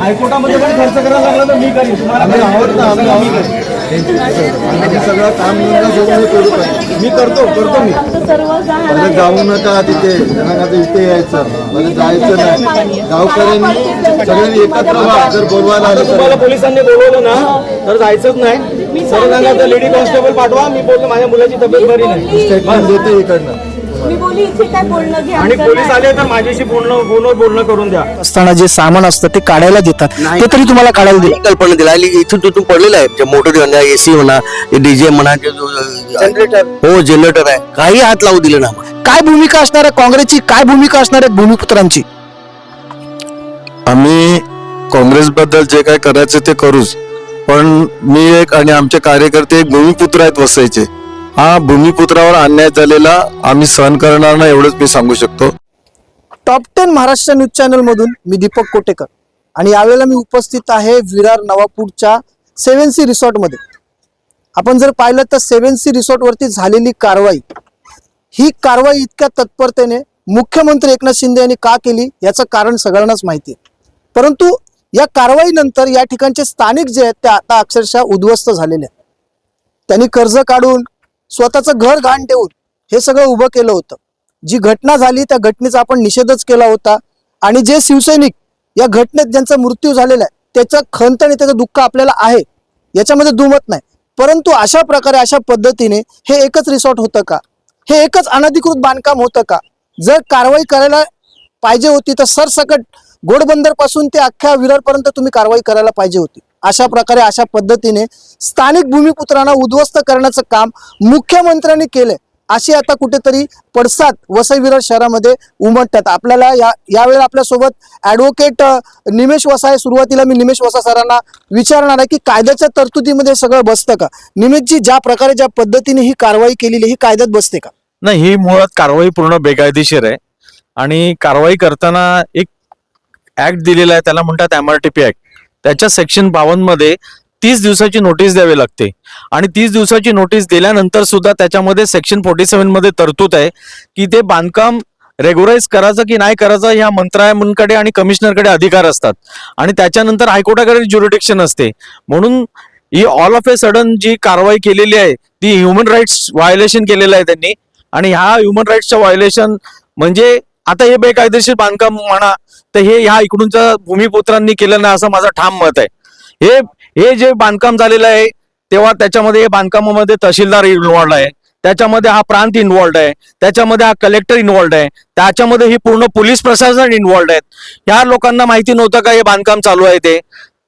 हायकोर्टामध्ये पण खर्च करायला लागला तर मी करीन. तुम्हाला आम्ही आहोत ना आम्ही आहोत आम्ही सगळं काम मी करतो करतो मी. मला आहे. जाऊ नका तिथे आता इथे यायचं. मला जायचं नाही. गावकऱ्यांनी सगळ्यांनी एकत्र व्हा. जर बोलवायला आलं तुम्हाला पोलिसांनी बोलवलं ना तर जायचंच नाही. सर सांगा तर लेडी कॉन्स्टेबल पाठवा. मी बोलतो माझ्या मुलाची तब्येत बरी नाही. स्टेटमेंट देते इकडनं. मी बोली इथे काय बोलणं घ्या आणि पोलीस. आले तर माझ्याशी बोलणं फोनवर बोलणं करून द्या. असताना जे सामान असतं ते काढायला देतात. ते तरी तुम्हाला काढायला दिलं. कल्पना दिला. आणि इथून तिथून पडलेलं आहे. जे मोटर म्हणा एसी म्हणा डीजे म्हणा जनरेटर हो जनरेटर आहे. काही हात लावू दिले ना. काय भूमिका असणार आहे काँग्रेसची? काय भूमिका असणार आहे भूमिपुत्रांची? आम्ही काँग्रेसबद्दल जे काय करायचं ते करूच. पण मी एक आणि आमचे कार्यकर्ते एक भूमिपुत्र आहेत वसईचे हा भूमिपुत्रावर अन्याय झालेला आम्ही सहन करणार नाही एवढंच मी सांगू शकतो. Top ten Maharashtra news channel मधून मी दीपक कोटेकर. आणि यावेळेला मी उपस्थित आहे विरार नवापूरच्या सेव्हन सी रिसॉर्टमध्ये. आपण जर पाहिलं तर सेव्हन सी रिसॉर्ट वरती झालेली कारवाई ही कारवाई इतक्या तत्परतेने मुख्यमंत्री एकनाथ शिंदे यांनी का केली याचं कारण सगळ्यांनाच माहिती आहे. परंतु या कारवाईनंतर या ठिकाणचे स्थानिक जे आहेत ते आता अक्षरशः उद्ध्वस्त झालेले आहेत. त्यांनी कर्ज काढून स्वतःचं घर घाण ठेवून हे सगळं उभं केलं होतं. जी घटना झाली त्या घटनेचा आपण निषेधच केला होता. आणि जे शिवसैनिक या घटनेत ज्यांचा मृत्यू झालेला आहे त्याचं खंत आणि त्याचं दुःख आपल्याला आहे याच्यामध्ये दुमत नाही. परंतु अशा प्रकारे अशा पद्धतीने हे एकच रिसॉर्ट होतं का? हे एकच अनधिकृत बांधकाम होतं का? जर कारवाई करायला पाहिजे होती तर सरसकट घोडबंदरपासून ते अख्ख्या विरारपर्यंत तुम्ही कारवाई करायला पाहिजे होती. अशा प्रकारे अशा पद्धतीने स्थानिक भूमिपुत्रांना उद्ध्वस्त करण्याचं काम मुख्यमंत्र्यांनी केलंय. अशी आता कुठेतरी पडसाद वसई विरार शहरामध्ये उमटतात. आपल्याला या यावेळेला आपल्यासोबत ऍडव्होकेट निमेश वसाय सुरुवातीला मी निमेश वसा सरांना विचारणार आहे की कायद्याच्या तरतुदीमध्ये सगळं बसतं का? निमेशजी ज्या प्रकारे ज्या पद्धतीने ही कारवाई केलेली ही कायद्यात बसते का? नाही ही मुळात कारवाई पूर्ण बेकायदेशीर आहे. आणि कारवाई करताना एक ऍक्ट दिलेला आहे त्याला म्हणतात एमआरटीपी ऍक्ट त्याच्या सेक्शन बावनमध्ये तीस दिवसाची नोटीस द्यावी लागते. आणि तीस दिवसाची नोटीस दिल्यानंतर सुद्धा त्याच्यामध्ये सेक्शन फोर्टी सेव्हनमध्ये तरतूद आहे की ते बांधकाम रेग्युलाइज करायचं की नाही करायचं ह्या मंत्रालयांकडे आणि कमिशनरकडे अधिकार असतात. आणि त्याच्यानंतर हायकोर्टाकडे ज्युरिडिक्शन असते. म्हणून ही ऑल ऑफ ए सडन जी कारवाई केलेली आहे ती ह्युमन राईट्स व्हायोलेशन केलेलं आहे त्यांनी. आणि ह्या ह्युमन राईट्सचं व्हायोलेशन म्हणजे आता हे बेकायदेशीर बांधकाम म्हणा तर हे ह्या इकडूनच्या भूमिपुत्रांनी केलं नाही असं माझं ठाम मत आहे. हे हे जे बांधकाम झालेलं आहे तेव्हा त्याच्यामध्ये हे बांधकामामध्ये तहसीलदार इन्व्हॉल्ड आहे. त्याच्यामध्ये हा प्रांत इन्व्हॉल्ड आहे. त्याच्यामध्ये हा कलेक्टर इन्व्हॉल्ड आहे. त्याच्यामध्ये ही पूर्ण पोलीस प्रशासन इन्व्हॉल्ड आहेत. ह्या लोकांना माहिती नव्हतं का हे बांधकाम चालू आहे ते?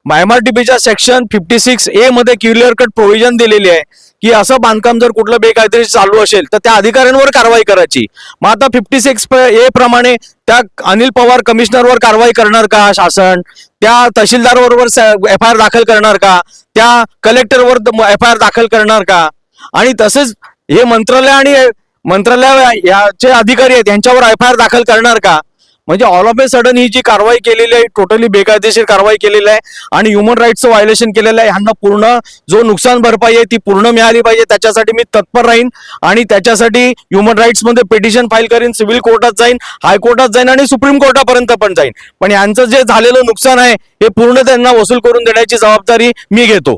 च्या सेक्शन फिफ्टी सिक्स ए मध्ये क्युलिअर कट प्रोव्हिजन दिलेली आहे की असं बांधकाम जर कुठलं बेकायदेशीर चालू असेल तर त्या अधिकाऱ्यांवर कारवाई करायची. मग आता फिफ्टी सिक्स ए प्रमाणे त्या अनिल पवार कमिशनरवर कारवाई करणार का शासन? त्या तहसीलदार बरोबर एफ आय आर दाखल करणार का? त्या कलेक्टरवर एफ आय आर दाखल करणार का? आणि तसेच हे मंत्रालय आणि मंत्रालय याचे अधिकारी आहेत यांच्यावर एफ आय आर दाखल करणार का? म्हणजे ऑल ऑफ ए सडन ही जी कारवाई केलेली आहे टोटली बेकायदेशीर कारवाई केलेली आहे आणि ह्युमन राईट्सचं व्हायोलेशन केलेलं आहे ह्यांना पूर्ण जो नुकसान भरपाई आहे ती पूर्ण मिळाली पाहिजे. त्याच्यासाठी मी तत्पर राहीन आणि त्याच्यासाठी ह्युमन राईट्समध्ये पिटिशन फाईल करीन सिव्हिल कोर्टात जाईन हायकोर्टात जाईन आणि सुप्रीम कोर्टापर्यंत पण जाईन. पण यांचं जे झालेलं नुकसान आहे हे पूर्ण त्यांना वसूल करून देण्याची जबाबदारी मी घेतो.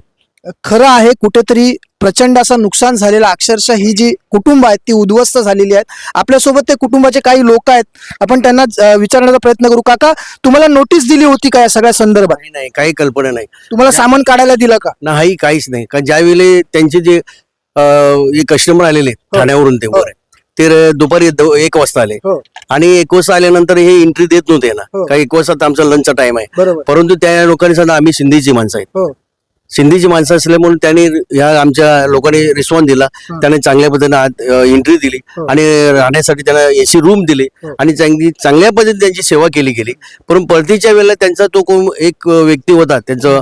खरं आहे कुठेतरी प्रचंड असं नुकसान झालेलं अक्षरशः ही जी कुटुंब आहेत ती उद्ध्वस्त झालेली आहेत. आपल्यासोबत ते कुटुंबाचे काही लोक आहेत. आपण त्यांना विचारण्याचा प्रयत्न करू. काका तुम्हाला नोटीस दिली होती का या सगळ्या संदर्भात? काही नाही काही कल्पना नाही. तुम्हाला सामान काढायला दिलं का? नाही काहीच नाही. कारण ज्यावेळी त्यांचे जे कस्टमर आलेले हो. ठाण्यावरून ते वर ते दुपारी दो- एक वाजता आले. हो. आणि एक वाजता आल्यानंतर हे एंट्री देत नव्हते ना. हो. काही एक वाजता आमचा लंचचा टाइम आहे. बरोबर. परंतु त्या लोकांनी सांगितलं आम्ही सिंधीची माणसं आहेत. हो. सिंधीची माणसं असल्यामुळे त्यांनी ह्या आमच्या लोकांनी रिस्पॉन्स दिला. त्याने चांगल्या पद्धतीने एंट्री दिली हो. आणि राहण्यासाठी त्यांना एसी रूम दिली. आणि चांगली चांगल्या पद्धतीने त्यांची सेवा केली गेली पण परतीच्या वेळेला त्यांचा तो कोण एक व्यक्ती होता. त्यांचं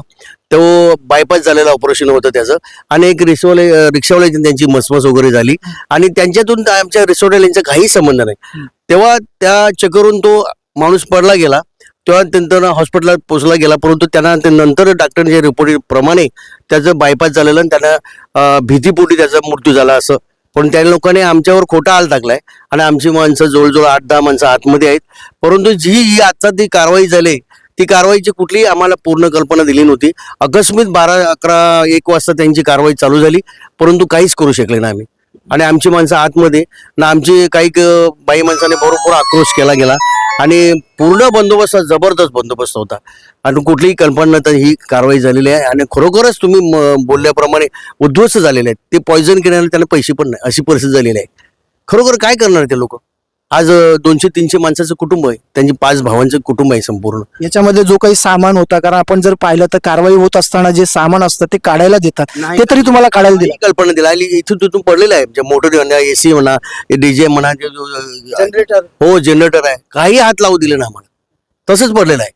तो बायपास झालेला ऑपरेशन होतं त्याचं. आणि एक रिक्षावाले रिक्षावाल्याची त्यांची मसमस वगैरे झाली. आणि त्यांच्यातून त्या आमच्या रिसोर्टवाल्यांचा काही संबंध नाही. तेव्हा त्या चक्करून तो माणूस पडला गेला. तेव्हा त्यांना हॉस्पिटलात पोहोचला गेला परंतु त्यांना नंतर डॉक्टरांच्या रिपोर्टप्रमाणे त्याचं बायपास झालेलं आणि त्यांना भीतीपोटी त्याचा मृत्यू झाला असं. पण त्या लोकांनी आमच्यावर खोटा आल टाकलाय आणि आमची माणसं जवळजवळ आठ दहा माणसं आतमध्ये आहेत. परंतु जी ही आजचा ती कारवाई झाली ती कारवाईची कुठलीही आम्हाला पूर्ण कल्पना दिली नव्हती. अकस्मित बारा अकरा एक वाजता त्यांची कारवाई चालू झाली परंतु काहीच करू शकले ना आम्ही. आणि आमची माणसं आतमध्ये ना आमची काही क- बाई माणसाने भरपूर आक्रोश केला गेला. आणि पूर्ण बंदोबस्त जबरदस्त बंदोबस्त होता. आणि कुठलीही कल्पना तर ही कारवाई झालेली आहे. आणि खरोखरच तुम्ही बोलल्याप्रमाणे उद्ध्वस्त झालेले आहेत. ते पॉयझन केल्याने त्यांना पैसे पण नाही. अशी परिस्थिती झालेली आहे. खरोखर काय करणार ते लोक? आज दोनशे तीनशे माणसाचं कुटुंब आहे. त्यांची पाच भावांचं कुटुंब आहे संपूर्ण. याच्यामध्ये जो काही सामान होता कारण आपण जर पाहिलं तर कारवाई होत असताना जे सामान असतं ते काढायला देतात. नाही. ते तरी तुम्हाला काढायला दिलं. कल्पना दिला. आणि इथून तिथून पडलेलं आहे. म्हणजे मोटर म्हणा एसी म्हणा डीजे म्हणा जे जो- जनरेटर हो जनरेटर आहे. काही हात लावू दिले ना आम्हाला. तसंच पडलेलं आहे.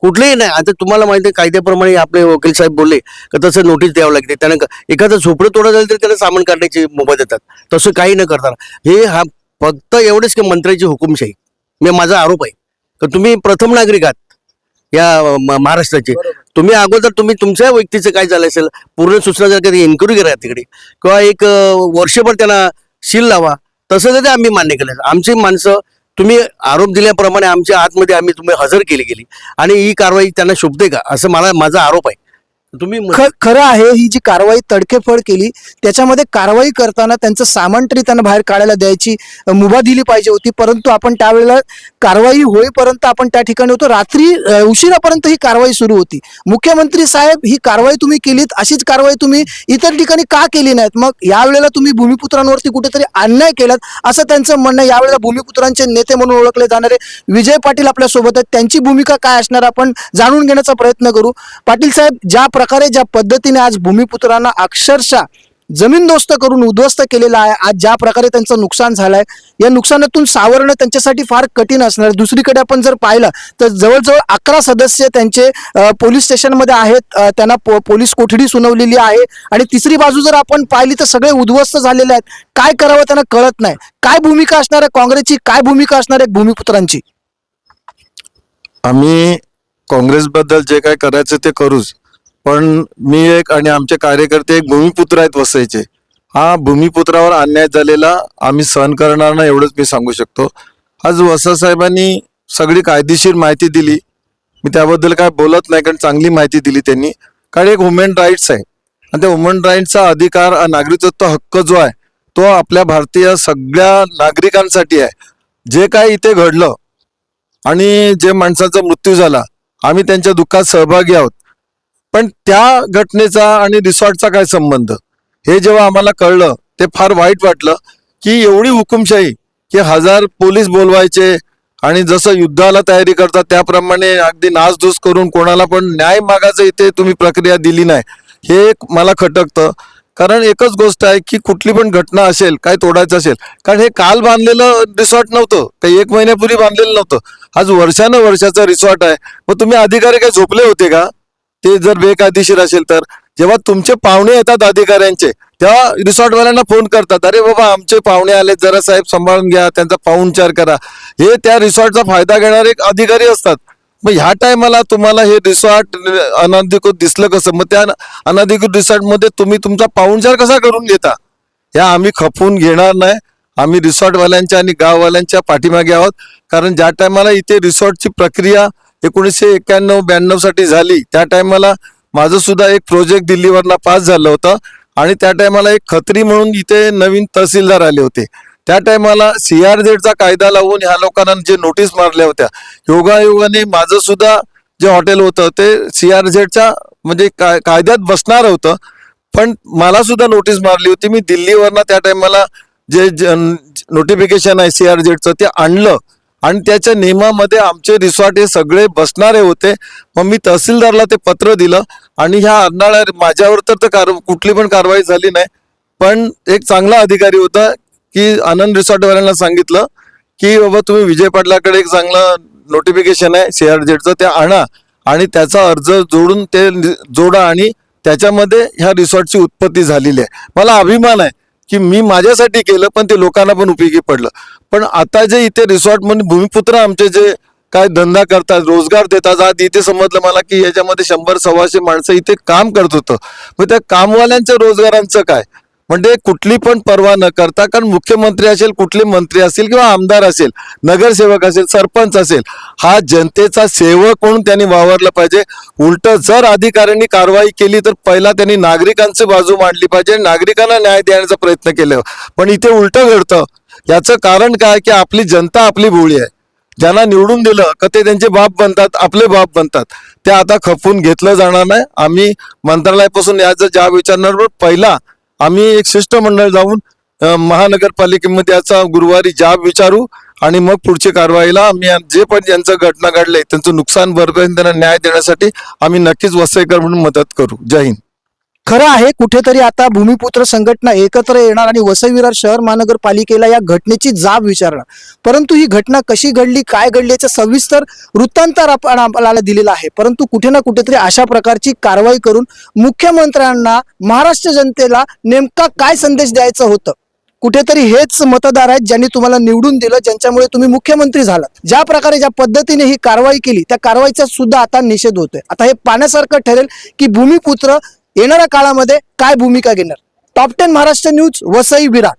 कुठलेही नाही. आता तुम्हाला माहिती आहे कायद्याप्रमाणे आपले वकील साहेब बोलले का तसं नोटीस द्यावं लागते. त्यानं एखादं झोपडं तोडा झालं तर त्याला सामान काढण्याची मुभा देतात. तसं काही न करता हे हा फक्त एवढेच की मंत्र्याची हुकुमशाही. मी माझा आरोप आहे. का तुम्ही प्रथम नागरिक आहात या महाराष्ट्राचे. तुम्ही अगोदर तुम्ही तुमच्या व्यक्तीचं काय झालं असेल? पूर्ण सूचना जर कधी इन्क्वायरी करा तिकडे. किंवा एक वर्षभर त्यांना शील लावा. तसं जर आम्ही मान्य केलं आमची माणसं तुम्ही आरोप दिल्याप्रमाणे आमच्या आतमध्ये आम्ही तुम्ही हजर केली गेली. आणि ही कारवाई त्यांना शोभते का? असं मला माझा आरोप आहे. तुम्ही ख- खरं आहे ही जी कारवाई तडकेफड केली त्याच्यामध्ये कारवाई करताना त्यांचं सामान तरी त्यांना बाहेर काढायला द्यायची अ, मुभा दिली पाहिजे होती परंतु आपण त्यावेळेला कारवाई होईपर्यंत आपण त्या ठिकाणी होतो. रात्री अ, उशिरापर्यंत ही कारवाई सुरू होती. मुख्यमंत्री साहेब ही कारवाई तुम्ही केलीत अशीच कारवाई तुम्ही इतर ठिकाणी का केली नाहीत? मग यावेळेला तुम्ही भूमिपुत्रांवरती कुठेतरी अन्याय केलात असं त्यांचं म्हणणं आहे. यावेळेला भूमिपुत्रांचे नेते म्हणून ओळखले जाणारे विजय पाटील आपल्यासोबत आहेत. त्यांची भूमिका काय असणार आपण जाणून घेण्याचा प्रयत्न करू. पाटील साहेब ज्या प्रकारे ज्या पद्धतीने आज भूमिपुत्रांना अक्षरशः जमीनदोस्त करून उद्ध्वस्त केलेला आहे आज ज्या प्रकारे त्यांचं नुकसान झालंय या नुकसानातून सावरणं त्यांच्यासाठी फार कठीण असणार दुसरीकडे आपण जर पाहिलं तर जवळजवळ अकरा सदस्य त्यांचे पोलीस स्टेशनमध्ये आहेत. त्यांना पो- पोलीस कोठडी सुनावलेली आहे. आणि तिसरी बाजू जर आपण पाहिली तर सगळे उद्ध्वस्त झालेले आहेत. काय करावं त्यांना कळत नाही. काय भूमिका असणार आहे काँग्रेसची? काय भूमिका असणार आहे भूमिपुत्रांची? आम्ही काँग्रेसबद्दल जे काय करायचं ते करूच. पण मी एक आणि आमचे कार्यकर्ते एक भूमिपुत्र आहेत वसईचे. हा भूमिपुत्रावर अन्याय झालेला आम्ही सहन करणार ना एवढंच मी सांगू शकतो. आज वसा साहेबांनी सगळी कायदेशीर माहिती दिली. मी त्याबद्दल काय बोलत नाही कारण चांगली माहिती दिली त्यांनी. कारण एक वुमेन राईट्स आहे. आणि त्या वुमेन राईट्सचा अधिकार नागरिकत्व हक्क जो आहे तो आपल्या भारतीय सगळ्या नागरिकांसाठी आहे. जे काय इथे घडलं आणि जे माणसाचा मृत्यू झाला आम्ही त्यांच्या दुःखात सहभागी आहोत. पण त्या घटनेचा आणि रिसॉर्टचा काय संबंध? हे जेव्हा आम्हाला कळलं ते फार वाईट वाटलं की एवढी हुकुमशाही की हजार पोलीस बोलवायचे आणि जसं युद्धाला तयारी करतात त्याप्रमाणे अगदी नासधूस करून कोणाला पण न्याय मागायचं इथे तुम्ही प्रक्रिया दिली नाही. हे एक मला खटकतं. कारण एकच गोष्ट आहे की कुठली पण घटना असेल काय तोडायचं असेल कारण हे काल बांधलेलं रिसॉर्ट नव्हतं काही एक महिन्यापूर्वी बांधलेलं नव्हतं. आज वर्षानं वर्षाचं रिसॉर्ट आहे. मग तुम्ही अधिकारी काय झोपले होते का? ते जर बेकायदेशीर असेल तर जेव्हा तुमचे पाहुणे येतात अधिकाऱ्यांचे तेव्हा रिसॉर्टवाल्यांना फोन करतात अरे बाबा आमचे पाहुणे आले जरा साहेब सांभाळून घ्या त्यांचा पाहुणचार करा. हे त्या रिसॉर्टचा फायदा घेणारे एक अधिकारी असतात. मग ह्या टायमाला तुम्हाला हे रिसॉर्ट अनधिकृत दिसलं कसं? मग त्या अनधिकृत रिसॉर्टमध्ये तुम्ही तुमचा पाहुणचार कसा करून घेता? ह्या आम्ही खपवून घेणार नाही. आम्ही रिसॉर्टवाल्यांच्या आणि गाववाल्यांच्या पाठीमागे आहोत. कारण ज्या टायमाला इथे रिसॉर्टची प्रक्रिया एकोणीसशे एक्क्याण्णव ब्याण्णवसाठी झाली. त्या टायमाला माझं सुद्धा एक प्रोजेक्ट दिल्लीवरनं पास झालं होतं. आणि त्या टायमाला एक खत्री म्हणून इथे नवीन तहसीलदार आले होते. त्या टायमाला सीआरझेडचा कायदा लावून ह्या लोकांना जे नोटीस मारल्या होत्या योगायोगाने माझं सुद्धा जे हॉटेल होतं ते सी आर झेडच्या म्हणजे काय कायद्यात बसणार होतं. पण मला सुद्धा नोटीस मारली होती. मी दिल्लीवरनं त्या टायमाला जे नोटिफिकेशन आहे सी आर झेडचं ते आणलं. आणि त्याच्या नियमामध्ये आमचे रिसॉर्ट हे सगळे बसणारे होते. मग मी तहसीलदारला ते पत्र दिलं आणि ह्या अर्नाळ्या माझ्यावर तर कार कुठली पण कारवाई झाली नाही. पण एक चांगला अधिकारी होता की आनंद रिसॉर्टवाल्यांना सांगितलं की बाबा तुम्ही विजय पाटलाकडे एक चांगलं नोटिफिकेशन आहे सीआरझेडचं ते आणा आणि त्याचा अर्ज जोडून ते जोडा आणि त्याच्यामध्ये ह्या रिसॉर्टची उत्पत्ती झालेली आहे. मला अभिमान आहे. की मी माझ्यासाठी केलं पण ते लोकांना पण उपयोगी पडलं. पण आता जे इथे रिसॉर्ट म्हणून भूमिपुत्र आमचे जे काय धंदा करतात रोजगार देतात आज इथे समजलं मला की याच्यामध्ये शंभर सव्वाशे माणसं इथे काम करत होतं. मग त्या कामवाल्यांच्या रोजगारांचं काय? म्हणजे कुठली पण पर्वा न करता कारण मुख्यमंत्री असेल कुठले मंत्री असतील किंवा आमदार असेल नगरसेवक असेल सरपंच असेल हा जनतेचा सेवक म्हणून त्यांनी वावरला पाहिजे. उलट जर अधिकाऱ्यांनी कारवाई केली तर पहिला त्यांनी नागरिकांची बाजू मांडली पाहिजे नागरिकांना न्याय देण्याचा प्रयत्न केला. पण इथे उलटं घडतं. याचं कारण काय? की आपली जनता आपली भोळी आहे. ज्यांना निवडून दिलं का ते त्यांचे बाप बनतात आपले बाप बनतात. ते आता खपवून घेतलं जाणार नाही. आम्ही मंत्रालयापासून याचा जाब विचारणार पहिला आम्ही एक शिष्टमंडळ जाऊन महानगरपालिकेमध्ये याचा गुरुवारी जाब विचारू आणि मग पुढची कारवाईला आम्ही जे पण ज्यांचं घटना घडले त्यांचं नुकसान भरपाई त्यांना न्याय देण्यासाठी आम्ही नक्कीच वसईकर म्हणून मदत करू. जय हिंद. खरं आहे कुठेतरी आता भूमिपुत्र संघटना एकत्र येणार आणि वसई विरार शहर महानगरपालिकेला या घटनेची जाब विचारणार. परंतु ही घटना कशी घडली काय घडली याचा सविस्तर वृत्तांतर आपण आपल्याला दिलेला आहे. परंतु कुठे ना कुठेतरी अशा प्रकारची कारवाई करून मुख्यमंत्र्यांना महाराष्ट्र जनतेला नेमका काय संदेश द्यायचं होतं? कुठेतरी हेच मतदार आहेत ज्यांनी तुम्हाला निवडून दिलं ज्यांच्यामुळे तुम्ही मुख्यमंत्री झालात. ज्या प्रकारे ज्या पद्धतीने ही कारवाई केली त्या कारवाईचा सुद्धा आता निषेध होतोय. आता हे पाण्यासारखं ठरेल की भूमिपुत्र येणाऱ्या काळामध्ये काय भूमिका घेणार? Top ten Maharashtra news Vasai Virar